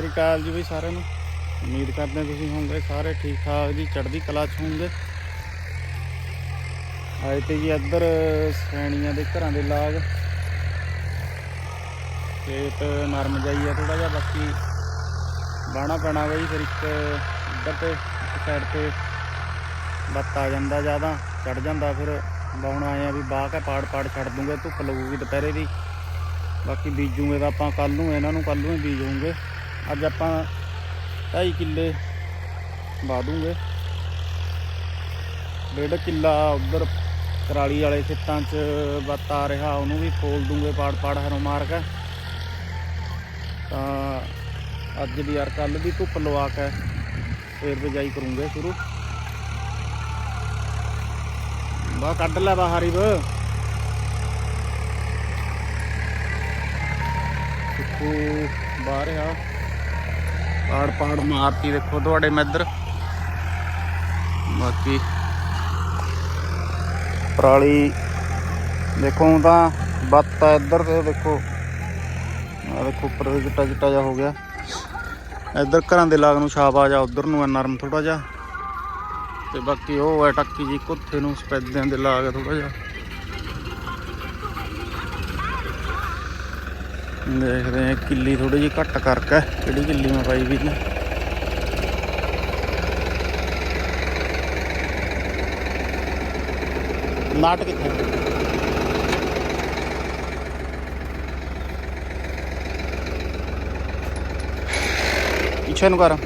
ਸ੍ਰੀ ਅਕਾਲ ਜੀ ਬਈ ਸਾਰਿਆਂ ਨੂੰ। ਉਮੀਦ ਕਰਦੇ ਤੁਸੀਂ ਹੋਵੋਗੇ ਸਾਰੇ ਠੀਕ ਠਾਕ ਜੀ, ਚੜ੍ਹਦੀ ਕਲਾ 'ਚ ਹੋਵੋਗੇ। ਆਏ ਤੇ ਜੀ ਇੱਧਰ ਸੈਣੀਆਂ ਦੇ ਘਰਾਂ ਦੇ ਲਾਗ। ਖੇਤ ਨਰਮ ਜਾਈ ਆ ਥੋੜਾ ਜਿਹਾ, ਬਾਕੀ ਬਾਣਾ ਪੈਣਾ ਬਈ, ਫਿਰ ਇੱਕ ਇੱਧਰ ਤੇ ਸਾਈਡ ਤੇ ਬੱਤ ਆ ਜਾਂਦਾ ਜ਼ਿਆਦਾ ਚੜ ਜਾਂਦਾ ਫਿਰ ਬਾਉਣ ਆਏ ਆ ਵੀ ਬਾਹ ਕੇ ਪਾੜ ਪਾੜ ਛੱਡ ਦੂੰਗੇ, ਧੁੱਪ ਲੱਗੂਗੀ ਦੁਪਹਿਰੇ ਦੀ ਬਾਕੀ ਬੀਜੂਗੇ ਤਾਂ ਆਪਾਂ ਕੱਲ ਨੂੰ, ਇਹਨਾਂ ਨੂੰ ਕੱਲ ਨੂੰ ਹੀ ਬੀਜੂਗੇ ਅੱਜ ਆਪਾਂ 2.5 ਕਿੱਲੇ ਵਾ ਦੂੰਗੇ। ਡੇਢ ਕਿੱਲਾ ਉਧਰ ਕਰਾਲੀ ਵਾਲੇ ਖੇਤਾਂ 'ਚ ਬੱਤ ਆ ਰਿਹਾ, ਉਹਨੂੰ ਵੀ ਖੋਲ ਦੂੰਗੇ ਪਾੜ ਪਾੜ ਹਰੋਂ ਮਾਰ ਕੇ। ਤਾਂ ਅੱਜ ਦੀ ਯਾਰ ਕੱਲ ਦੀ ਧੁੱਪ ਲਵਾ ਕੇ ਫੇਰ ਬਿਜਾਈ ਕਰੂੰਗੇ ਸ਼ੁਰੂ। ਬਾ ਕੱਢ ਲੈ ਬਾਹਰ ਹੀ ਬ ਸੁੱਕੂ ਬਾਹਰ ਆ ਪਾੜ ਪਾੜ ਮਾਰਤੀ ਦੇਖੋ ਤੁਹਾਡੇ ਮੈਂ ਇੱਧਰ। ਬਾਕੀ ਪਰਾਲੀ ਦੇਖੋ ਤਾਂ ਬੱਤ ਆ ਇੱਧਰ ਤੇ ਦੇਖੋ। ਆ ਦੇਖੋ ਉੱਪਰ ਚਿੱਟਾ ਚਿੱਟਾ ਜਿਹਾ ਹੋ ਗਿਆ। ਇੱਧਰ ਘਰਾਂ ਦੇ ਲਾਗ ਨੂੰ ਛਾਪ ਆ ਜਾ, ਉਧਰ ਨੂੰ ਆ ਨਰਮ ਥੋੜਾ ਜਿਹਾ। ਤੇ ਬਾਕੀ ਉਹ ਹੈ ਟੱਕੀ ਜੀ ਕੁੱਥੇ ਨੂੰ ਸਪੈਦਿਆਂ ਦੇ ਲਾਗ ਥੋੜਾ ਜਿਹਾ। ਦੇਖਦੇ ਆ ਕਿੱਲੀ ਥੋੜੀ ਜਿਹੀ ਘੱਟ ਕਰਕੇ ਕਿਹੜੀ ਕਿੱਲੀ ਮੈਂ ਪਾਈ ਵੀ ਨੇ ਨਾਟ ਕਿੱਥੇ ਪਿੱਛੇ ਨੂੰ ਕਰ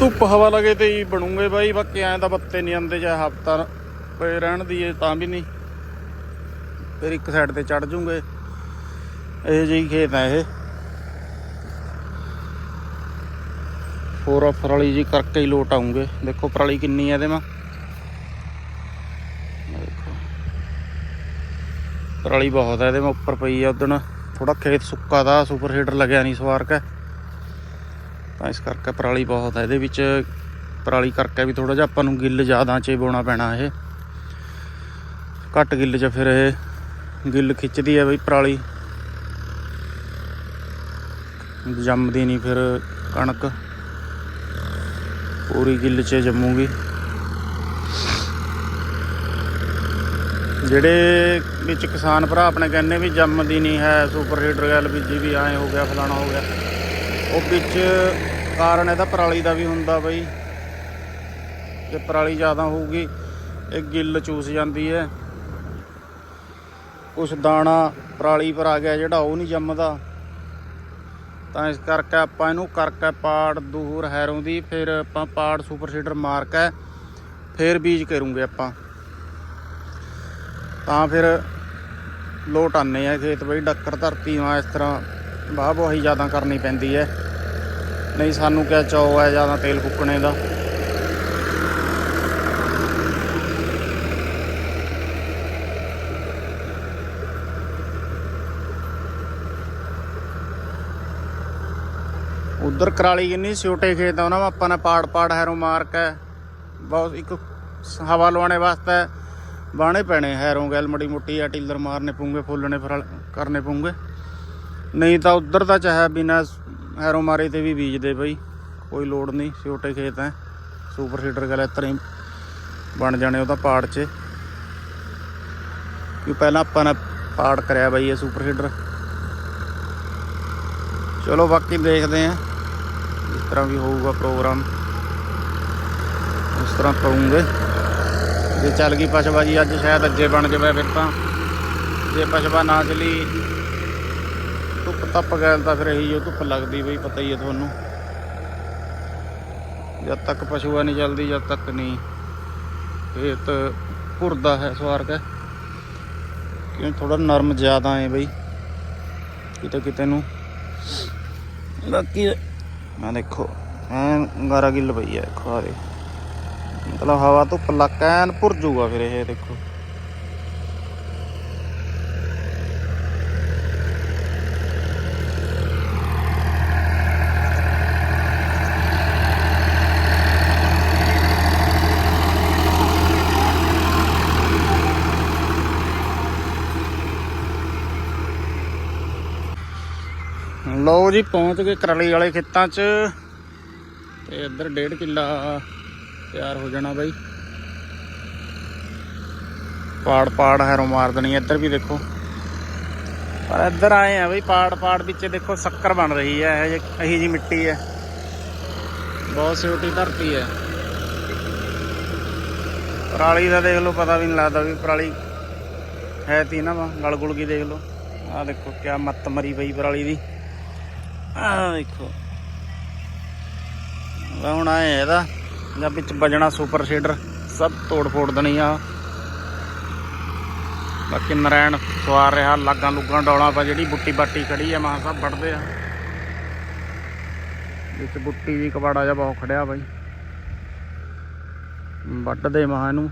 ਧੁੱਪ ਹਵਾ ਲਗੇ ਤੇ ਹੀ ਬਣੂਗੇ ਬਾਈ, ਬਾਕੀ ਐਂ ਤਾਂ ਬੱਤੇ ਨਹੀਂ ਆਉਂਦੇ ਜਾਂ ਹਫਤਾ ਪਏ ਰਹਿਣ ਦੀ ਇਹ ਤਾਂ ਵੀ ਨਹੀਂ। ਫਿਰ ਇੱਕ ਸਾਈਡ ਤੇ ਚੜ ਜੂਗੇ। ਇਹ ਜਿਹੀ ਖੇਤ ਆ ਇਹ। ਹੋਰ ਪਰਾਲੀ ਵਾਲੀ ਜੀ ਕਰਕੇ ਹੀ ਲੋਟ ਆਉਂਗੇ। ਦੇਖੋ ਪਰਾਲੀ ਕਿੰਨੀ ਆ ਇਹਦੇ ਮਾ। ਦੇਖੋ। ਪਰਾਲੀ ਬਹੁਤ ਆ ਇਹਦੇ ਮਾ, ਉੱਪਰ ਪਈ ਆ ਉਦਣ। ਥੋੜਾ ਖੇਤ ਸੁੱਕਾ ਦਾ ਸੁਪਰ ਹੀਟਰ ਲੱਗਿਆ ਨਹੀਂ ਸਵਾਰਕ। ਹੈ ਤਾਂ ਇਸ ਕਰਕੇ ਪਰਾਲੀ ਬਹੁਤ ਹੈ। ਇਹਦੇ ਵਿੱਚ ਪਰਾਲੀ ਕਰਕੇ ਵੀ ਥੋੜਾ ਜਿਹਾ ਆਪਾਂ ਨੂੰ ਗਿੱਲ ਜ਼ਿਆਦਾ ਚ ਬੋਣਾ ਪੈਣਾ ਇਹ। ਘੱਟ ਗਿੱਲ ਚ ਫਿਰ ਇਹ ਗਿੱਲ ਖਿੱਚਦੀ ਹੈ ਬਈ ਪਰਾਲੀ। ਜੰਮਦੀ ਨਹੀਂ ਫਿਰ ਕਣਕ। ਪੂਰੀ ਗਿੱਲ 'ਚ ਜੰਮੂਗੀ। ਜਿਹੜੇ ਵਿੱਚ ਕਿਸਾਨ ਭਰਾ ਆਪਣੇ ਕਹਿੰਦੇ ਵੀ ਜੰਮਦੀ ਨਹੀਂ ਹੈ, ਸੁਪਰ ਹੀਟਰ ਗੱਲ ਬੀਜੀ ਵੀ ਐਂ ਹੋ ਗਿਆ, ਫਲਾਣਾ ਹੋ ਗਿਆ। ਉਹ ਵਿੱਚ ਕਾਰਨ ਇਹਦਾ ਪਰਾਲੀ ਦਾ ਵੀ ਹੁੰਦਾ ਬਈ। ਜੇ ਪਰਾਲੀ ਜ਼ਿਆਦਾ ਹੋਊਗੀ, ਇਹ ਗਿੱਲ ਚੂਸ ਜਾਂਦੀ ਹੈ। ਕੁਛ ਦਾਣਾ ਪਰਾਲੀ ਪਰ ਆ ਗਿਆ ਜਿਹੜਾ ਉਹ ਨਹੀਂ ਜੰਮਦਾ। ਤਾਂ ਇਸ ਕਰਕੇ ਆਪਾਂ ਇਹਨੂੰ ਕਰਕੇ ਪਾੜ ਦੂਰ ਹੈਰੋਂ ਦੀ, ਫਿਰ ਆਪਾਂ ਪਾੜ ਸੁਪਰ ਸੀਡਰ ਮਾਰ ਕੇ ਫਿਰ ਬੀਜ ਕਰੂੰਗੇ ਆਪਾਂ। ਤਾਂ ਫਿਰ ਲੋਟ ਆਨੇ ਆ ਖੇਤ ਬਈ, ਡੱਕਰ ਧਰਤੀ ਮਾ ਇਸ ਤਰ੍ਹਾਂ ਵਾਹ ਵਾਹੀ ਜ਼ਿਆਦਾ ਕਰਨੀ ਪੈਂਦੀ ਹੈ। ਨਹੀਂ, ਸਾਨੂੰ ਕਿਆ ਚੌ ਹੈ ਜ਼ਿਆਦਾ ਤੇਲ ਫੁੱਕਣੇ ਦਾ। ਉਧਰ ਕਰਾਲੀ ਕਿੰਨੀ ਛੋਟੇ ਖੇਤ ਆ, ਉਹਨਾਂ ਨੂੰ ਆਪਾਂ ਨੇ ਪਾੜ ਪਾੜ ਹੈਰੋਂ ਮਾਰ ਕੇ, ਬਹੁਤ ਇੱਕ ਹਵਾ ਲਵਾਉਣੇ ਵਾਸਤੇ ਬਾਣੇ ਪੈਣੇ ਹੈਰੋਂ ਗੈਲ, ਮੜੀ ਮੁੱਟੀ ਆ, ਟਿੱਲਰ ਮਾਰਨੇ ਪੂੰਗੇ ਫੁੱਲਣੇ ਫਰਲ ਕਰਨੇ ਪੂੰਗੇ ਨਹੀਂ ਤਾਂ ਉਧਰ ਤਾਂ ਚਾਹੇ ਬਿਨਾ ਹੈਰੋਂ ਮਾਰੇ ਤੇ ਵੀ ਬੀਜਦੇ ਬਈ। ਕੋਈ ਲੋੜ ਨਹੀਂ ਛੋਟੇ ਖੇਤ ਐ। ਸੁਪਰ ਸੀਡਰ ਗੱਲ ਇਤਰ ਹੀ ਬਣ ਜਾਣੇ ਉਹਦਾ ਪਾੜ 'ਚ। ਕਿ ਪਹਿਲਾਂ ਆਪਾਂ ਨੇ ਪਾੜ ਕਰਿਆ ਬਈ ਇਹ ਸੁਪਰ ਸੀਡਰ ਚਲੋ ਬਾਕੀ ਦੇਖਦੇ ਆਂ, ਜਿਸ ਤਰ੍ਹਾਂ ਵੀ ਹੋਊਗਾ ਪ੍ਰੋਗਰਾਮ ਉਸ ਤਰ੍ਹਾਂ ਕਰੂੰਗੇ। ਜੇ ਚੱਲ ਗਈ ਪਸ਼ਵਾ ਜੀ ਅੱਜ ਸ਼ਾਇਦ ਅੱਜੇ ਬਣ ਜਾਵੇ ਫਿਰ ਤਾਂ। ਜੇ ਪਸ਼ਵਾ ਨਾ ਚਲੀ ਧੁੱਪ ਤੱਪ ਗੈਲ ਤਾਂ ਫਿਰ ਇਹੀ ਜੋ ਧੁੱਪ ਲੱਗਦੀ ਬਈ, ਪਤਾ ਹੀ ਹੈ ਤੁਹਾਨੂੰ। ਜਦ ਤੱਕ ਪਸ਼ੂਆ ਨਹੀਂ ਚੱਲਦੀ, ਜਦ ਤੱਕ ਨਹੀਂ। ਖੇਤ ਘੁਰਦਾ ਹੈ ਸਵਾਰ ਕੇ ਕਿਉਂ ਥੋੜਾ ਨਰਮ ਜ਼ਿਆਦਾ ਹੈ ਬਈ, ਕਿਤੇ ਕਿਤੇ ਨੂੰ। ਬਾਕੀ ਆ ਦੇਖੋ ਐਨ ਗਾਰਾ ਗਿੱਲ ਪਈ ਹੈ ਦੇਖੋ ਆ ਮਤਲਬ ਹਵਾ ਤੋਂ ਪਲਕ ਐਨ ਭੁਰ ਜੂਗਾ ਫਿਰ ਇਹ, ਦੇਖੋ। ਲਓ ਜੀ, ਪਹੁੰਚ ਗਏ ਕਰਲੀ ਵਾਲੇ ਖੇਤਾਂ 'ਚ। ਤੇ ਇੱਧਰ ਡੇਢ ਕਿੱਲਾ ਤਿਆਰ ਹੋ ਜਾਣਾ ਬਾਈ। ਪਾੜ ਪਾੜ ਹੈਰੋਂ ਮਾਰ ਦੇਣੀ ਇੱਧਰ ਵੀ ਦੇਖੋ। ਪਰ ਇੱਧਰ ਆਏ ਆ ਬਈ ਪਾੜ ਪਾੜ ਵਿੱਚ ਦੇਖੋ ਸ਼ੱਕਰ ਬਣ ਰਹੀ ਹੈ ਇਹ ਇਹੀ ਜੀ ਮਿੱਟੀ ਹੈ ਬਹੁਤ ਸਿਉਟੀ ਧਰਤੀ ਹੈ ਪਰਾਲੀ ਦਾ ਦੇਖ ਲਓ, ਪਤਾ ਵੀ ਨਹੀਂ ਲੱਗਦਾ ਵੀ ਪਰਾਲੀ ਹੈ ਤੀ ਨਾ ਵਾ ਗਲ ਗੁਲ ਕੀ ਦੇਖ ਲਓ। ਆਹ ਦੇਖੋ ਕਿਆ ਮੱਤ ਮਰੀ ਪਈ ਪਰਾਲੀ ਦੀ। ਆਹ ਦੇਖੋ ਹੁਣ ਆਏ ਇਹਦਾ ਜਾਂ ਵਿੱਚ ਵੱਜਣਾ ਸੁਪਰ ਸ਼ੇਡਰ, ਸਭ ਤੋੜ ਫੋੜ ਦੇਣੀ ਆ। ਬਾਕੀ ਨਰੈਣ ਸਵਾਰ ਰਿਹਾ, ਲਾਗਾਂ ਲੁੱਗਾਂ ਡੌਲਾਂ ਪਾ, ਜਿਹੜੀ ਬੁੱਟੀ ਬਾਟੀ ਖੜੀ ਆ ਮਾਂ ਸਭ ਵੱਢਦੇ ਆ। ਵਿੱਚ ਬੁੱਟੀ ਵੀ ਕਬਾੜਾ ਜਿਹਾ ਬਹੁਤ ਖੜਿਆ ਬਾਈ। ਵੱਢਦੇ ਮਾਂ ਇਹਨੂੰ।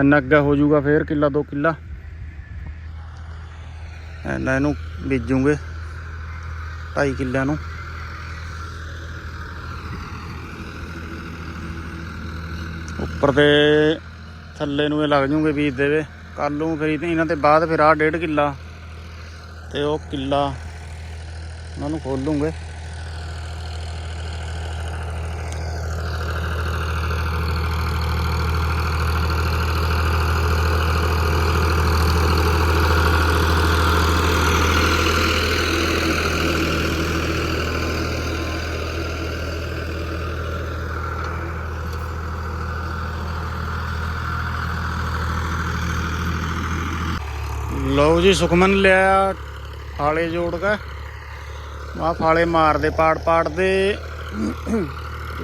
ਇੰਨਾ ਅੱਗਾ ਹੋ ਜਾਊਗਾ ਫੇਰ ਕਿੱਲਾ, ਦੋ ਕਿੱਲਾ। ਇੰਨਾ ਇਹਨੂੰ ਬੀਜੂਗੇ ਢਾਈ ਕਿੱਲਿਆਂ ਨੂੰ। ਉੱਪਰ ਤੇ ਥੱਲੇ ਨੂੰ ਇਹ ਲੱਗ ਜੂਗੇ ਬੀਜ ਦੇਵੇ ਕੱਲ ਨੂੰ ਫਿਰ ਇਹਨਾਂ ਤੇ ਬਾਅਦ ਫਿਰ ਆ ਡੇਢ ਕਿੱਲਾ ਤੇ ਉਹ ਕਿੱਲਾ ਉਹਨਾਂ ਨੂੰ ਖੋਲੂਗੇ। ਲਓ ਜੀ, ਸੁਖਮਨ ਲਿਆ ਫਾਲੇ ਜੋੜ ਕੇ। ਆ ਫਾਲੇ ਮਾਰਦੇ, ਪਾੜ ਪਾੜ ਦੇ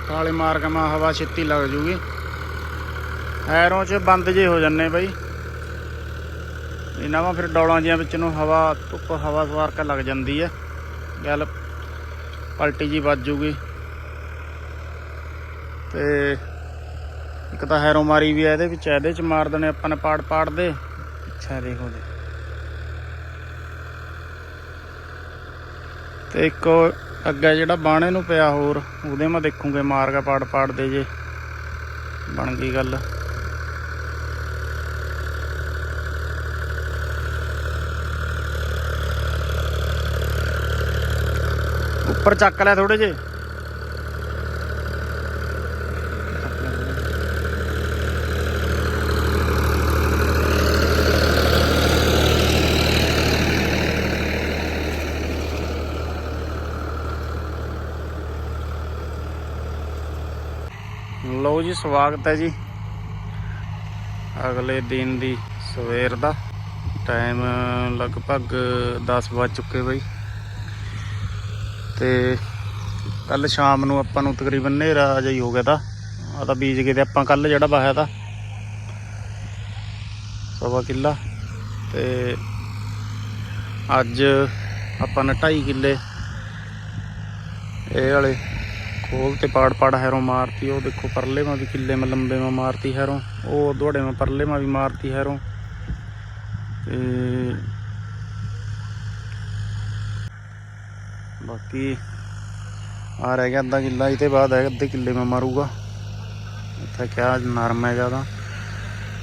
ਫਾਲੇ ਮਾਰ ਕੇ ਮਾ ਹਵਾ ਛੇਤੀ ਲੱਗ ਜੂਗੀ। ਐਰੋਂ ਚ ਬੰਦ ਜੇ ਹੋ ਜੰਨੇ ਬਈ। ਇਹਨਾਂ ਵਾ ਫਿਰ ਡੌਲਾਂ ਜੀਆਂ ਵਿੱਚ ਨੂੰ ਹਵਾ, ਧੁੱਪ, ਹਵਾ ਸਵਾਰ ਕੇ ਲੱਗ ਜਾਂਦੀ ਹੈ ਗੱਲ ਪਲਟੀ ਜੀ ਵੱਜ ਜੂਗੀ। ਤੇ ਇੱਕ ਤਾਂ ਹੈਰੋ ਮਾਰੀ ਵੀ ਹੈ ਇਹਦੇ ਵਿੱਚ, ਇਹਦੇ ਚ ਮਾਰ ਦਨੇ ਆਪਾਂ ਨੇ ਪਾੜ ਪਾੜ ਦੇ ਅੱਛਾ ਦੇਖੋ ਜੀ। ਤੇ ਇੱਕ ਅੱਗੇ ਜਿਹੜਾ ਬਾਣੇ ਨੂੰ ਪਿਆ ਹੋਰ, ਉਹਦੇ ਮੈਂ ਦੇਖੂਗੇ ਮਾਰ ਕੇ ਪਾੜ ਪਾੜ ਦੇ ਜੇ। ਬਣ ਗਈ ਗੱਲ। ਉੱਪਰ ਚੱਕ ਲੈ ਥੋੜੇ ਜੇ ਲਓ ਜੀ, ਸਵਾਗਤ ਹੈ ਜੀ। ਅਗਲੇ ਦਿਨ ਦੀ ਸਵੇਰ ਦਾ ਟਾਈਮ ਲਗਭਗ 10 ਵੱਜ ਚੁੱਕੇ ਬਈ। ਤੇ ਕੱਲ ਸ਼ਾਮ ਨੂੰ ਆਪਾਂ ਨੂੰ ਤਕਰੀਬਨ ਹਨੇਰਾ ਜਿਹਾ ਹੀ ਹੋ ਗਿਆ ਤਾਂ। ਆ ਤਾਂ ਬੀਜ ਕੇ ਤੇ ਆਪਾਂ ਕੱਲ ਜਿਹੜਾ ਵਾਹਿਆ ਤਾਂ। ਸਵਾ ਕਿੱਲਾ। ਤੇ ਅੱਜ ਆਪਾਂ ਨੇ 2.5 ਕਿੱਲੇ। ਇਹ ਵਾਲੇ ਖੋਲ ਤੇ ਪਾੜ ਪਾੜ ਹੈਰੋਂ ਮਾਰਤੀ, ਉਹ ਦੇਖੋ ਪਰਲੇ ਮਾ ਵੀ ਕਿੱਲੇ ਮਾ ਲੰਬੇ ਮਾ ਮਾਰਤੀ ਹੈਰੋਂ, ਉਹ ਦੁਆੜੇ ਮਾ ਪਰਲੇ ਮਾ ਵੀ ਮਾਰਤੀ ਹੈਰੋਂ। ਤੇ ਬਾਕੀ ਆ ਰਹਿ ਗਿਆ ਅੱਧਾ ਕਿੱਲਾ, ਇਹਦੇ ਬਾਅਦ ਹੈ ਅੱਧੇ ਕਿੱਲੇ ਮੈਂ ਮਾਰੂਗਾ। ਇੱਥੇ ਕਿਆ ਨਰਮ ਹੈ ਜ਼ਿਆਦਾ।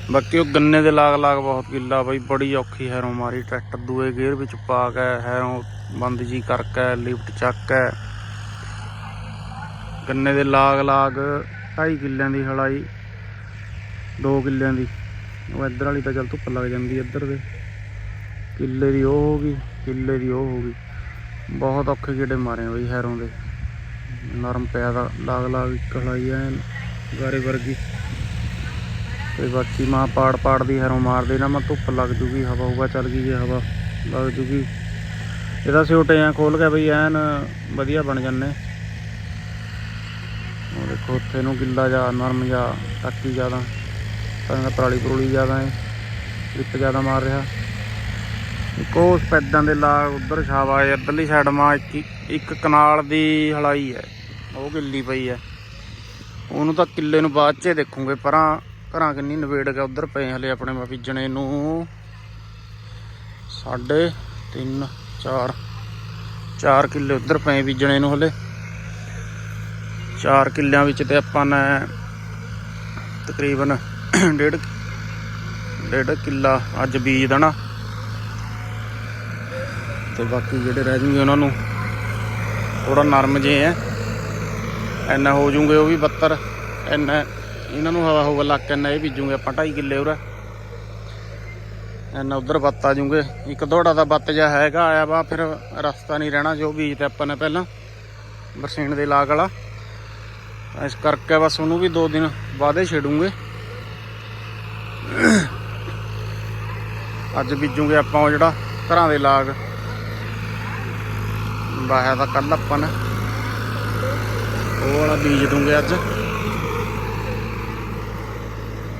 ਬਾਕੀ ਉਹ ਗੰਨੇ ਦੇ ਲਾਗ ਲਾਗ ਬਹੁਤ ਕਿੱਲਾ ਬਈ, ਬੜੀ ਔਖੀ ਹੈਰੋਂ ਮਾਰੀ, ਟਰੈਕਟਰ ਦੂਏ ਗੇਅਰ ਵਿੱਚ ਪਾ ਕੇ ਹੈਰੋਂ ਬੰਦ ਜੀ ਕਰਕੇ, ਲਿਫਟ ਚੱਕ ਕੇ। ਗੰਨੇ ਦੇ ਲਾਗ ਲਾਗ 2.5 ਕਿੱਲਿਆਂ ਦੀ ਹਲਾਈ 2 ਕਿੱਲਿਆਂ ਦੀ। ਉਹ ਇੱਧਰ ਵਾਲੀ ਤਾਂ ਚੱਲ ਧੁੱਪ ਲੱਗ ਜਾਂਦੀ ਇੱਧਰ ਦੇ ਕਿੱਲੇ ਦੀ ਉਹ ਹੋ ਗਈ, ਕਿੱਲੇ ਦੀ ਉਹ ਹੋ ਗਈ। ਬਹੁਤ ਔਖੇ ਕੀੜੇ ਮਾਰੇ ਬਈ ਹੈਰੋਂ ਦੇ। ਨਰਮ ਪਿਆ ਦਾ, ਲਾਗ ਲਾਗ ਇੱਕ ਹਲਾਈ ਐ ਗਾਰੇ ਵਰਗੀ। ਤੇ ਬਾਕੀ ਮਾਂ ਪਾੜ ਪਾੜ ਦੀ ਹੈਰੋਂ ਮਾਰਦੇ ਨਾ, ਮੈਂ ਧੁੱਪ ਲੱਗ ਜੂਗੀ, ਹਵਾ ਹੁਵਾ ਚੱਲ ਗਈ ਜੇ ਹਵਾ ਲੱਗ ਜੂਗੀ। ਇਹਦਾ ਸਿਓਟੇ ਆ ਖੋਲ ਕੇ ਬਈ ਐਨ ਵਧੀਆ ਬਣ ਜਾਂਦੇ। ਉੱਥੇ ਨੂੰ ਗਿੱਲਾ ਜਾ, ਨਰਮ ਜਾ, ਟੱਕੀ ਜ਼ਿਆਦਾ ਤਾਂ ਪਰਾਲੀ ਪਰੂਲੀ ਜ਼ਿਆਦਾ ਹੈ ਲਿਪ ਜ਼ਿਆਦਾ ਮਾਰ ਰਿਹਾ। ਇੱਕ ਉਹ ਸਪੈਦਾਂ ਦੇ ਲਾ ਉਧਰ ਛਾਵਾ ਹੈ, ਇੱਧਰਲੀ ਸਾਈਡ ਮਾ ਇੱਕ ਕਨਾਲ ਦੀ ਹਲਾਈ ਹੈ, ਉਹ ਗਿੱਲੀ ਪਈ ਹੈ। ਉਹਨੂੰ ਤਾਂ ਕਿੱਲੇ ਨੂੰ ਬਾਅਦ 'ਚ ਦੇਖੂਗੇ, ਪਰਾਂ ਘਰਾਂ ਕਿੰਨੀ ਨਵੇੜ ਗਿਆ ਉਧਰ ਪਏ ਹਲੇ ਆਪਣੇ ਮਾ ਬੀਜਣੇ ਨੂੰ। ਸਾਢੇ 3 4 4 ਕਿੱਲੇ ਉਧਰ ਪਏ ਬੀਜਣੇ ਨੂੰ ਹਲੇ। 4 ਕਿੱਲਿਆਂ ਵਿੱਚ ਤੇ ਆਪਾਂ ਨੇ ਤਕਰੀਬਨ ਡੇਢ ਡੇਢ ਕਿੱਲਾ ਅੱਜ ਬੀਜ ਦੇਣਾ। ਤੇ ਬਾਕੀ ਜਿਹੜੇ ਰਹਿ ਜੂਗੇ ਉਹਨਾਂ ਨੂੰ ਥੋੜਾ ਨਰਮ ਜੇ ਹੈ ਐਨਾ ਹੋ ਜੂਗੇ ਉਹ ਵੀ 72 ਐਨਾ ਇਹਨਾਂ ਨੂੰ ਹਵਾ ਹੋਊਗਾ ਲੱਕ ਐਨਾ ਇਹ ਬੀਜੂਗੇ ਆਪਾਂ 2.5 ਕਿੱਲੇ ਉਰਾ। ਐਨਾ ਉਧਰ ਬੱਤ ਆ ਜੂਗੇ। ਇੱਕ ਦੋੜਾ ਦਾ ਬੱਤ ਜਿਹਾ ਹੈਗਾ, ਆਇਆ ਵਾ, ਫਿਰ ਰਸਤਾ ਨਹੀਂ ਰਹਿਣਾ ਜੋ ਬੀਜ ਤੇ ਆਪਾਂ ਨੇ ਪਹਿਲਾਂ ਬਰਸੀਨ ਦੇ ਲਾਗ ਵਾਲਾ। ਇਸ ਕਰਕੇ ਬਸ ਉਹਨੂੰ ਵੀ 2 ਦਿਨ ਬਾਅਦੇ ਛੇੜੂਗੇ। ਅੱਜ ਬੀਜੂਗੇ ਆਪਾਂ ਉਹ ਜਿਹੜਾ ਘਰਾਂ ਦੇ ਲਾਗ। ਬਾਹਿਆ ਦਾ ਕੱਲ ਆਪਾਂ ਨੇ। ਉਹ ਵਾਲਾ ਬੀਜ ਦੂੰਗੇ ਅੱਜ।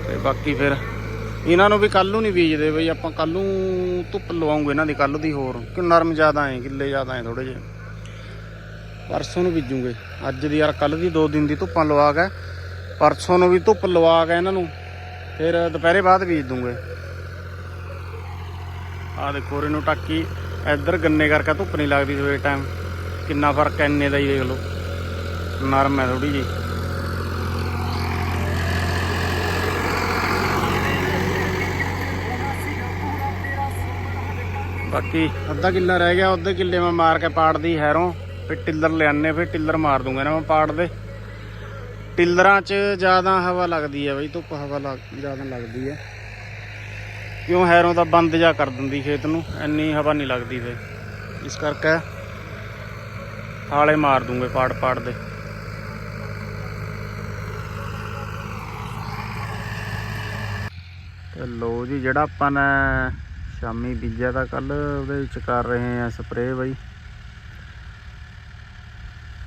ਤੇ ਬਾਕੀ ਫਿਰ ਇਹਨਾਂ ਨੂੰ ਵੀ ਕੱਲ ਨੂੰ ਨਹੀਂ ਬੀਜਦੇ ਬਈ, ਆਪਾਂ ਕੱਲ ਨੂੰ ਧੁੱਪ ਲਵਾਉਂਗੇ ਇਹਨਾਂ ਦੀ ਕੱਲ ਦੀ ਹੋਰ। ਕਿ ਨਰਮ ਜ਼ਿਆਦਾ ਐ ਕਿੱਲੇ ਜ਼ਿਆਦਾ ਐ ਥੋੜੇ ਜਿਹੇ। ਪਰਸੋਂ ਨੂੰ ਬੀਜੂਗੇ। ਅੱਜ ਦੀ ਯਾਰ ਕੱਲ ਦੀ 2 ਦਿਨ ਦੀ ਧੁੱਪਾਂ ਲਵਾ ਕੇ ਪਰਸੋਂ ਨੂੰ ਵੀ ਧੁੱਪ ਲਵਾ ਕੇ ਇਹਨਾਂ ਨੂੰ। ਫਿਰ ਦੁਪਹਿਰੇ ਬਾਅਦ ਬੀਜ ਦੂੰਗੇ। ਆਹ ਦੇਖੋ ਇਹਨੂੰ ਟਾਕੀ, ਇੱਧਰ ਗੰਨੇ ਕਰਕੇ ਧੁੱਪ ਨਹੀਂ ਲੱਗਦੀ ਸਵੇਰ ਟਾਈਮ ਕਿੰਨਾ ਫ਼ਰਕ ਐ ਇੰਨੇ ਦਾ ਹੀ ਦੇਖ ਲਓ। ਨਰਮ ਹੈ ਥੋੜੀ ਜੀ ਬਾਕੀ ਅੱਧਾ ਕਿੱਲਾ ਰਹਿ ਗਿਆ ਅੱਧੇ ਕਿੱਲੇ ਮੈਂ ਮਾਰ ਕੇ ਪਾੜਦੀ ਹੈਰੋਂ। ਫਿਰ ਟਿੱਲਰ ਲਿਆਨੇ ਫਿਰ ਟਿੱਲਰ ਮਾਰ ਦੂੰਗਾ ਨਾ ਮੈਂ ਪਾੜ ਦੇ। ਟਿੱਲਰਾਂ 'ਚ ਜ਼ਿਆਦਾ ਹਵਾ ਲੱਗਦੀ ਹੈ ਬਈ, ਧੁੱਪ ਹਵਾ ਲੱਗ, ਜ਼ਿਆਦਾ ਲੱਗਦੀ ਹੈ ਕਿਉਂ ਹੈਰੋਂ ਤਾਂ ਬੰਦ ਜਾ ਕਰ ਦਿੰਦੀ ਖੇਤ ਨੂੰ, ਇੰਨੀ ਹਵਾ ਨਹੀਂ ਲੱਗਦੀ ਫੇ ਇਸ ਕਰਕੇ ਹਾਲੇ ਮਾਰ ਦੂੰਗੇ ਪਾੜ ਪਾੜ ਦੇ। ਤੇ ਲੋ ਜੀ, ਜਿਹੜਾ ਆਪਾਂ ਨੇ ਸ਼ਾਮੀ ਬੀਜਿਆ ਤਾਂ ਕੱਲ ਉਹਦੇ ਵਿੱਚ ਕਰ ਰਹੇ ਆ ਸਪਰੇਅ ਬਈ।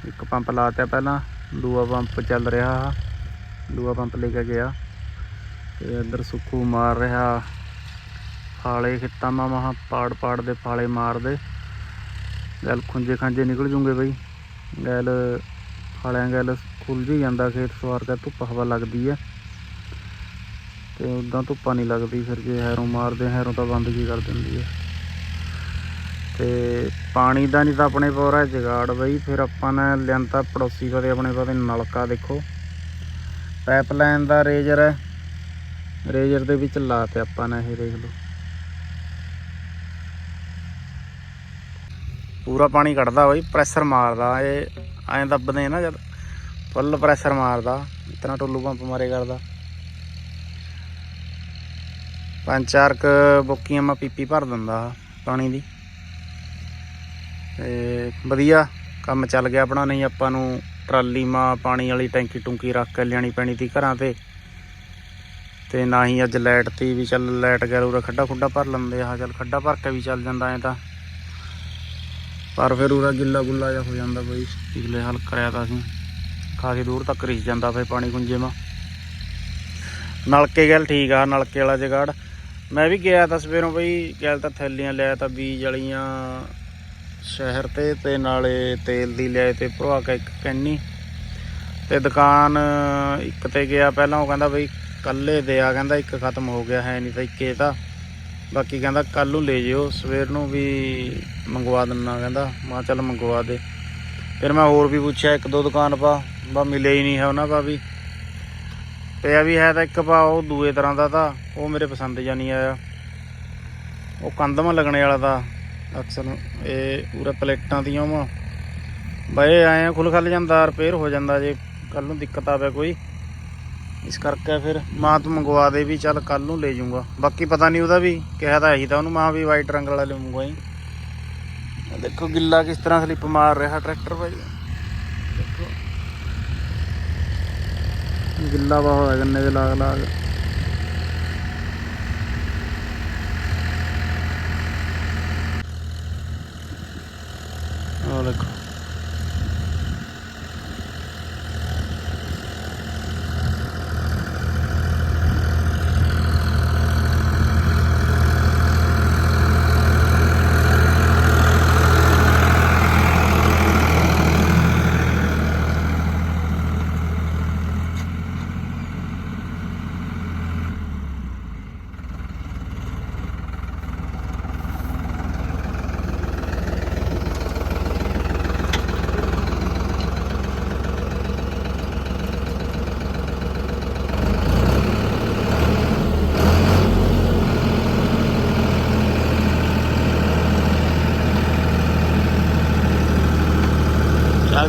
ਇੱਕ ਪੰਪ ਲਾਤਿਆ ਪਹਿਲਾਂ, ਦੂਆ ਪੰਪ ਚੱਲ ਰਿਹਾ ਆ। ਦੂਆ ਪੰਪ ਲੈ ਕੇ ਗਿਆ। ਤੇ ਇੱਧਰ ਸੁੱਖੂ ਮਾਰ ਰਿਹਾ। ਫਾਲੇ ਖਿੱਤਾਂ ਮਾ ਪਾੜ ਪਾੜ ਦੇ ਫਾਲੇ ਮਾਰਦੇ। ਗੈਲ ਖੁੰਝੇ ਖਾਂਜੇ ਨਿਕਲ ਜੂਗੇ ਬਈ। ਗੈਲ, ਫਾਲਿਆਂ ਗੈਲ ਖੁੱਲ ਜੀ ਜਾਂਦਾ, ਖੇਤ ਸਵਾਰ ਕੇ ਧੁੱਪ ਹਵਾ ਲੱਗਦੀ ਹੈ ਤੇ ਉਦਾਂ ਧੁੱਪਾਂ ਨਹੀਂ ਲੱਗਦੀ, ਫਿਰ ਜੇ ਹੈਰੋਂ ਮਾਰਦੇ, ਹੈਰੋਂ ਤਾਂ ਬੰਦ ਕੀ ਕਰ ਦਿੰਦੀ ਹੈ ਤੇ ਪਾਣੀ ਦਾ ਨਹੀਂ ਤਾਂ ਆਪਣੇ ਪੂਰਾ ਜਗਾੜ ਬਈ। ਫਿਰ ਆਪਾਂ ਨੇ ਲਿਆਂਦਾ ਪੜੋਸੀ ਕੋਲੇ ਆਪਣੇ ਕੋਲੇ ਨਲਕਾ ਦੇਖੋ। ਪਾਈਪਲਾਈਨ ਦਾ ਰੇਜਰ ਹੈ। ਰੇਜਰ ਦੇ ਵਿੱਚ ਲਾ ਤੇ ਆਪਾਂ ਨੇ ਇਹ ਦੇਖ ਲਓ। ਪੂਰਾ ਪਾਣੀ ਕੱਢਦਾ ਬਈ ਪ੍ਰੈਸ਼ਰ ਮਾਰਦਾ। ਇਹ ਐਂ ਦੱਬਦੇ ਨਾ ਜਦ ਫੁੱਲ ਪ੍ਰੈਸ਼ਰ ਮਾਰਦਾ। ਇਤਨਾ ਟੋਲੂ ਪੰਪ ਮਾਰੇ ਕਰਦਾ। ਪੰਜ ਚਾਰ ਕ ਬੁੱਕੀਆਂ ਮੈਂ ਪੀਪੀ ਭਰ ਦਿੰਦਾ ਪਾਣੀ ਦੀ। ਤੇ ਵਧੀਆ, ਕੰਮ ਚੱਲ ਗਿਆ ਆਪਣਾ, ਨਹੀਂ ਆਪਾਂ ਨੂੰ ਟਰਾਲੀ ਮਾ ਪਾਣੀ ਵਾਲੀ ਟੈਂਕੀ ਟੁੰਕੀ ਰੱਖ ਕੇ ਲਿਆਣੀ ਪੈਣੀ ਤੀ ਘਰਾਂ ਤੇ। ਤੇ ਨਾ ਹੀ ਅੱਜ ਲਾਈਟ ਤੀ ਵੀ ਚੱਲ ਲਾਈਟ ਗਿਆ ਉਰੇ ਖੱਡਾ ਖੁੱਡਾ ਭਰ ਲੈਂਦੇ ਆ, ਚੱਲ ਖੱਡਾ ਭਰ ਕੇ ਵੀ ਚੱਲ ਜਾਂਦਾ ਐ ਤਾਂ। ਪਰ ਫਿਰ ਉਰਾ ਗਿੱਲਾ ਗੁੱਲਾ ਜਿਹਾ ਹੋ ਜਾਂਦਾ ਬਈ, ਪਿਛਲੇ ਹਲ ਕਰਿਆ ਤਾਂ ਅਸੀਂ। ਖਾਸੀ ਦੂਰ ਤੱਕ ਰਿਸ ਜਾਂਦਾ ਫੇ ਪਾਣੀ ਗੁੰਜੇ ਮਾ। ਨਲਕੇ ਗੱਲ ਠੀਕ ਆ, ਨਲਕੇ ਵਾਲਾ ਜਗਾੜ। ਮੈਂ ਵੀ ਗਿਆ ਤਾਂ ਸਵੇਰੋਂ ਬਈ, ਗੱਲ ਤਾਂ ਥੈਲੀਆਂ ਲਿਆ ਤਾਂ ਬੀਜ ਵਾਲੀਆਂ ਸ਼ਹਿਰ ਤੇ ਤੇ ਨਾਲੇ ਤੇਲ ਦੀ ਲਿਆਏ ਤੇ ਭਰਵਾ ਕੇ ਇੱਕ ਕੈਨੀ। ਤੇ ਦੁਕਾਨ ਇੱਕ ਤੇ ਗਿਆ, ਪਹਿਲਾਂ ਉਹ ਕਹਿੰਦਾ ਬਈ ਕੱਲੇ ਦੇ ਆ ਕਹਿੰਦਾ ਇੱਕ ਖਤਮ ਹੋ ਗਿਆ, ਹੈ ਨਹੀਂ ਤਾਂ ਇੱਕੇ ਤਾਂ ਬਾਕੀ ਕਹਿੰਦਾ ਕੱਲ ਨੂੰ ਲੈ ਜਿਓ, ਸਵੇਰ ਨੂੰ ਵੀ ਮੰਗਵਾ ਦਿੰਨਾ ਕਹਿੰਦਾ, ਮੈਂ ਚੱਲ ਮੰਗਵਾ ਦੇ। ਫਿਰ ਮੈਂ ਹੋਰ ਵੀ ਪੁੱਛਿਆ, ਇੱਕ ਦੋ ਦੁਕਾਨ ਪਾ, ਬਾ ਮਿਲਿਆ ਹੀ ਨਹੀਂ ਹੈ ਉਹਨਾਂ ਦਾ ਵੀ। ਪਿਆ ਵੀ ਹੈ ਤਾਂ ਇੱਕ ਪਾ, ਉਹ ਦੂਏ ਤਰ੍ਹਾਂ ਦਾ ਤਾਂ, ਉਹ ਮੇਰੇ ਪਸੰਦ ਜਾਂ ਨਹੀਂ ਆਇਆ। ਉਹ ਕੰਧਮ ਲੱਗਣੇ ਵਾਲਾ ਤਾਂ। ਅਕਸਰ ਇਹ ਪੂਰਾ ਪਲੇਟਾਂ ਦੀਆਂ ਵਾ। ਬਈ ਆਏ ਖੁੱਲ ਖੱਲ ਜਾਂਦਾ ਰਿਪੇਅਰ ਹੋ ਜਾਂਦਾ ਜੇ ਕੱਲ ਨੂੰ ਦਿੱਕਤ ਆਵੇ ਕੋਈ। ਇਸ ਕਰਕੇ ਫਿਰ ਮਾਂ ਤੂੰ ਮੰਗਵਾ ਦੇ ਵੀ ਚੱਲ ਕੱਲ ਨੂੰ ਲੈ ਜਾਊਂਗਾ। ਬਾਕੀ ਪਤਾ ਨਹੀਂ ਉਹਦਾ ਵੀ ਕਿਹਾ ਤਾਂ ਇਹੀ ਤਾਂ ਉਹਨੂੰ, ਮਾਂ ਵੀ ਵਾਈਟ ਰੰਗ ਵਾਲਾ ਲਵਾਂਗਾ ਹੀ। ਦੇਖੋ ਗਿੱਲਾ ਕਿਸ ਤਰ੍ਹਾਂ ਸਲਿੱਪ ਮਾਰ ਰਿਹਾ ਟਰੈਕਟਰ ਭਾਈ ਦੇਖੋ। ਗਿੱਲਾ ਵਾ ਹੋਇਆ ਗੰਨੇ ਦੇ ਲਾਗ ਲਾਗ ਆਹ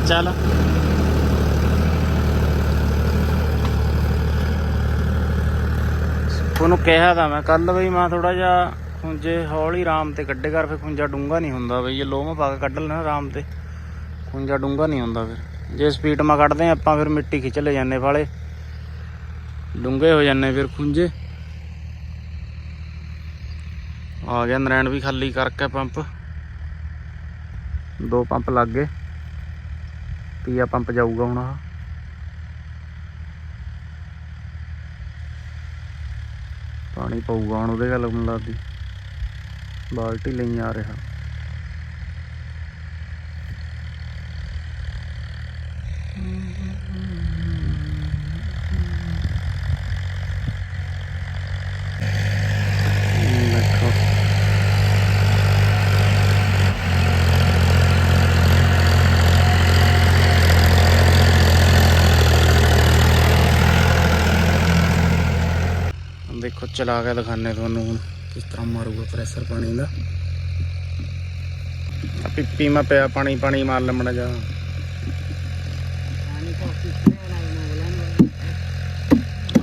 ਚੱਲ। ਉਹਨੂੰ ਕਿਹਾ ਤਾਂ ਮੈਂ ਕੱਲ ਬਈ ਮੈਂ ਥੋੜਾ ਜਿਹਾ ਖੁੰਝੇ ਹੌਲੀ ਆਰਾਮ ਤੇ ਕੱਢੇ ਕਰ, ਫਿਰ ਖੁੰਝਾ ਡੂੰਗਾ ਨਹੀਂ ਹੁੰਦਾ ਬਈ, ਜੇ ਲੋਹ ਮਾ ਪਾ ਕੇ ਕੱਢ ਲੈਣਾ ਆਰਾਮ ਤੇ, ਖੁੰਝਾ ਡੂੰਗਾ ਨਹੀਂ ਹੁੰਦਾ ਫਿਰ। ਜੇ ਸਪੀਡ ਮਾ ਕੱਢਦੇ ਹਾਂ, ਆਪਾਂ ਫਿਰ ਮਿੱਟੀ ਖਿੱਚ ਲੈ ਜਾਂਦੇ ਵਾਲੇ ਡੂੰਗੇ ਹੋ ਜਾਂਦੇ ਫਿਰ ਖੁੰਝੇ। ਆ ਗਿਆ ਨਰੈਣ ਵੀ ਖਾਲੀ ਕਰਕੇ ਪੰਪ। ਦੋ ਪੰਪ ਲੱਗ ਗਏ। ਪੀਆ ਪੰਪ ਜਾਊਗਾ ਹੁਣ ਆਹ। ਪਾਣੀ ਪਊਗਾ ਹੁਣ ਉਹਦੇ ਗੱਲ ਮੈਨੂੰ ਲੱਗਦੀ। ਬਾਲਟੀ ਲਈ ਆ ਰਿਹਾ ਦੇਖੋ ਹੁਣ ਦੇਖੋ, ਚਲਾ ਕੇ ਦਿਖਾਣੇ ਤੁਹਾਨੂੰ ਹੁਣ ਕਿਸ ਤਰ੍ਹਾਂ ਮਾਰੂਗਾ ਪ੍ਰੈਸ਼ਰ ਪਾਣੀ ਦਾ। ਪਿੱਪੀ ਮਾ ਪਿਆ ਪਾਣੀ ਪਾਣੀ ਮਾਰ ਲਮਣਾ ਜਾ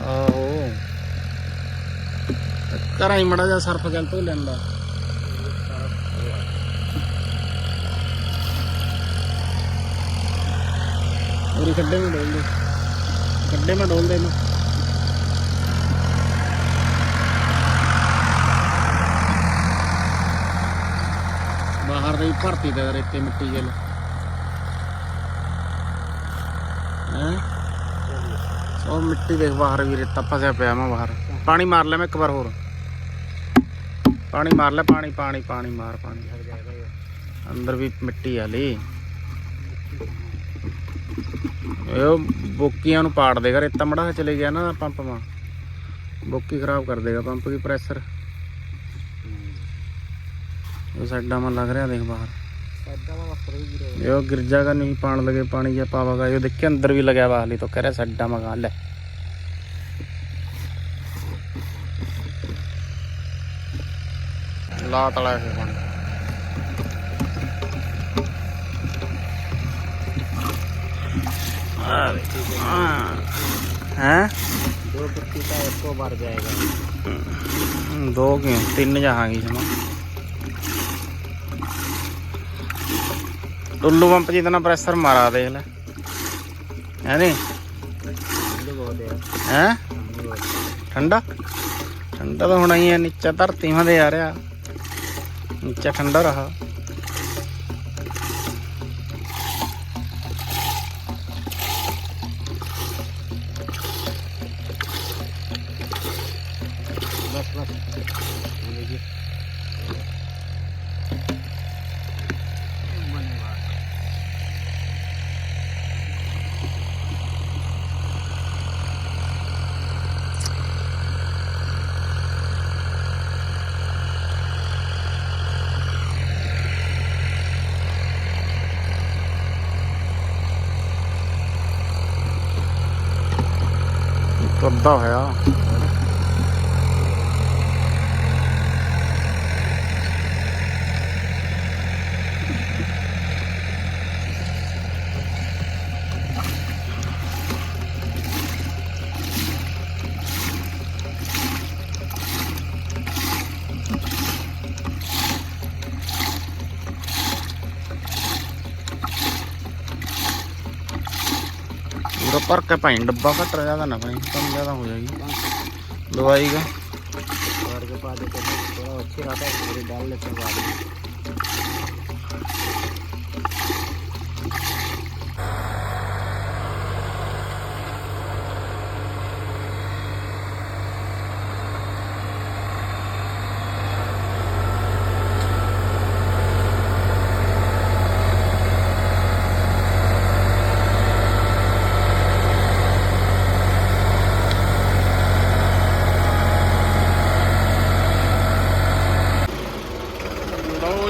ਆਹੋ। ਕਰਾਂ ਹੀ ਮੜਾ ਜਾ ਸਰਫ ਗੱਲ ਤੋਂ ਲੈਂਦਾ। ਉਹਦੇ ਕੱਡੇ ਮੈਂ ਡੋਲ ਦੇ ਕੱਡੇ ਮੈਂ ਡੋਲ ਦੇ ਇਹਨੂੰ ਬਾਹਰ ਦੀ ਭਰਤੀ ਤੇ ਰੇਤੇ ਮਿੱਟੀ ਗਿਲ ਹੈ? ਉਹ ਮਿੱਟੀ ਦੇਖ ਬਾਹਰ ਵੀ ਰੇਤਾ ਫਸਿਆ ਪਿਆ ਮੈਂ ਬਾਹਰ। ਪਾਣੀ ਮਾਰ ਲੈ ਮੈਂ ਇੱਕ ਵਾਰ ਹੋਰ। ਪਾਣੀ ਮਾਰ ਲੈ, ਪਾਣੀ ਪਾਣੀ ਪਾਣੀ ਮਾਰ, ਪਾਣੀ। ਅੰਦਰ ਵੀ ਮਿੱਟੀ ਆ ਲਈ ਇਹ ਉਹ ਬੋਕੀਆਂ ਨੂੰ ਪਾੜ ਦੇਗਾ ਰੇਤਾ ਮੜਾ ਚਲੇ ਗਿਆ ਨਾ ਪੰਪ ਮਾ। ਬੋਕੀ ਖਰਾਬ ਕਰ ਦੇਗਾ ਪੰਪ ਦੀ ਪ੍ਰੈਸ਼ਰ। लग रहा देख बाहर यो गिरजा का नहीं पान लगे पानी पावा का यो अंदर भी तो कह रहा है ला हैं दो बार जाएगा दो तीन जहाँ जमा ਡੁੱਲੂ ਪੰਪ ਜਿੰਨਾ ਪ੍ਰੈਸ਼ਰ ਮਾਰਾ, ਦੇਖ ਲੈ। ਹੈ ਨਹੀਂ? ਹੈ? ਠੰਡਾ? ਠੰਡਾ ਤਾਂ ਹੁਣ ਆਈ ਹੈ ਨੀਚਾ ਧਰਤੀ ਮਾਂ ਆ ਰਿਹਾ। ਨੀਚਾ ਠੰਡਾ ਰਹਾ। 大海呀 पूरा भर के भाई डब्बा घट रहा था ना भाई कम ज़्यादा हो जाएगी दवाई का और के बाद थोड़ा अच्छी रहता है डाल लेते हैं बाद में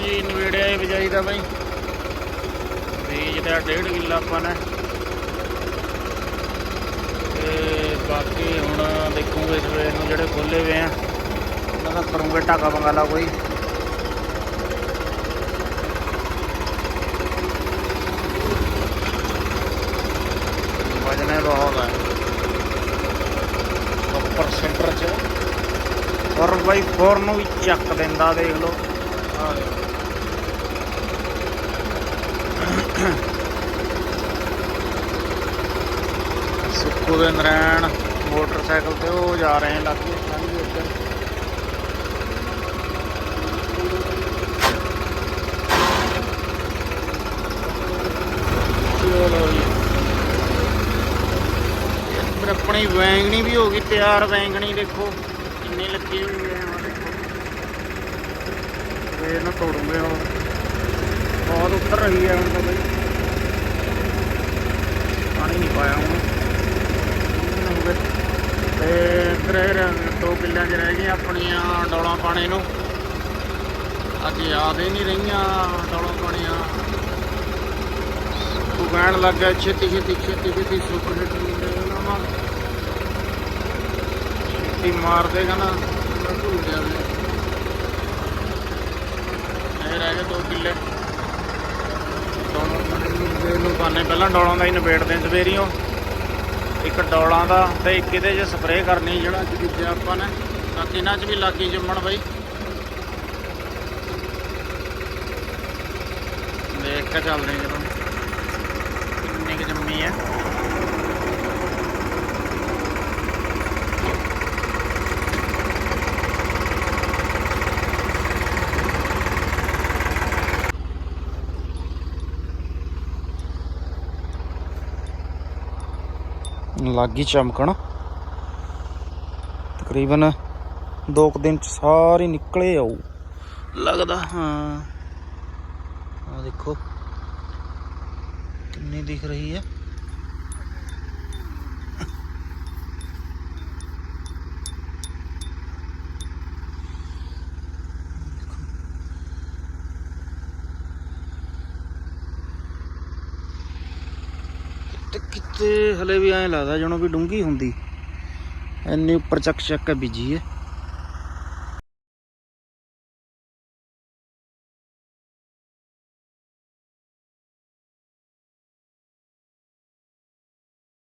ਲਓ ਜੀ ਨਵੇੜਿਆ ਇਹ ਬਿਜਾਈ ਦਾ ਬਾਈ। ਬੀਜ ਦਾ ਡੇਢ ਕਿੱਲਾ ਆਪਾਂ ਨੇ। ਤੇ ਬਾਕੀ ਹੁਣ ਦੇਖੂਗੇ ਸਵੇਰ ਨੂੰ ਜਿਹੜੇ ਖੋਲੇ ਵੇ ਆ, ਉਹਨਾਂ ਦਾ ਕਰੂੰਗੇ ਢਾਕਾ ਬੰਗਾਲਾ ਕੋਈ। ਵਜਨੇ ਬਹੁਤ ਹੈ ਉੱਪਰ ਸੈਂਟਰ 'ਚ। ਔਰ ਬਾਈ ਫੋਰ ਨੂੰ ਵੀ ਚੱਕ ਦਿੰਦਾ, ਦੇਖ ਲਓ। ਆਹ ਦੇਖੋ। ਦੇ ਨਰੈਣ ਮੋਟਰਸਾਈਕਲ ਤੇ ਉਹ ਜਾ ਰਹੇ ਨੇ ਲੱਗੇ ਸਾਰੀ ਉੱਧਰ। ਚਲੋ ਆਪਣੀ ਵੈਂਗਣੀ ਵੀ ਹੋ ਗਈ ਤਿਆਰ ਵੈਂਗਣੀ ਦੇਖੋ, ਕਿੰਨੀ ਲੱਗੀ ਹੋਈ ਹੈ, ਆਹ ਦੇਖੋ। ਤੇ ਇਹਨੂੰ ਤੋੜੂਗੇ ਹੁਣ ਬਹੁਤ ਉੱਤਰ ਰਹੀ ਹੈ ਹੁਣ ਤਾਂ ਬਈ। ਪਾਣੀ ਨਹੀਂ ਪਾਇਆ ਹੁਣ। ਤੇ ਇੱਧਰ ਦੋ ਕਿੱਲਿਆਂ 'ਚ ਰਹਿ ਗਈਆਂ ਆਪਣੀਆਂ ਡੌਲਾਂ ਪਾਣੀ ਨੂੰ। ਅੱਜ ਯਾਦ ਹੀ ਨਹੀਂ ਰਹੀਆਂ ਡੌਲਾਂ ਪਾਣੀਆਂ। ਤੂੰ ਕਹਿਣ ਲੱਗ ਗਿਆ, ਛੇਤੀ ਛੇਤੀ ਛੇਤੀ ਛੇਤੀ ਸੁਪਰ ਹਿੱਟ ਮੁੰਡੇ ਦਾ ਛੇਤੀ ਮਾਰ ਦੇਗਾ ਨਾ ਮੈਂ ਭੁੱਲ ਗਿਆ ਇਹ ਰਹਿ ਗਏ ਦੋ ਕਿੱਲੇ। ਡੋਲਾਂ ਪਾਣੀ ਨੂੰ ਨੂੰ ਪਾਣੇ, ਪਹਿਲਾਂ ਡੌਲਾਂ ਦਾ ਹੀ ਨਿਬੇੜਦੇ ਹਾਂ ਸਵੇਰੀਓ। ਇੱਕ ਡੌਲਾਂ ਦਾ ਤੇ ਇੱਕ ਇਹਦੇ 'ਚ ਸਪਰੇਅ ਕਰਨੀ ਜਿਹੜਾ ਕਿ ਆਪਾਂ ਨੇ। ਤਾਂ ਤਿੰਨਾਂ 'ਚ ਵੀ ਲੱਗੀ ਜੰਮਣ ਬਈ। ਦੇਖ ਕੇ ਚੱਲਦੇ ਜਦੋਂ ਕਿੰਨੀ ਕੁ ਜੰਮੀ ਹੈ। ਲੱਗੀ ਚਮਕਣ। ਤਕਰੀਬਨ 2 ਦਿਨ ਚ ਸਾਰੇ ਨਿਕਲੇ ਆਊ ਲੱਗਦਾ ਹਾਂ। ਆ ਦੇਖੋ, ਕਿੰਨੀ ਦਿਖ ਰਹੀ ਹੈ। ਤੇ ਹਲੇ ਵੀ ਐਂ ਲੱਗਦਾ ਜਿਵੇਂ ਵੀ ਡੂੰਗੀ ਹੁੰਦੀ। ਐਨੀ ਉੱਪਰ ਚੱਕ ਚੱਕ ਕੇ ਬੀਜੀ ਹੈ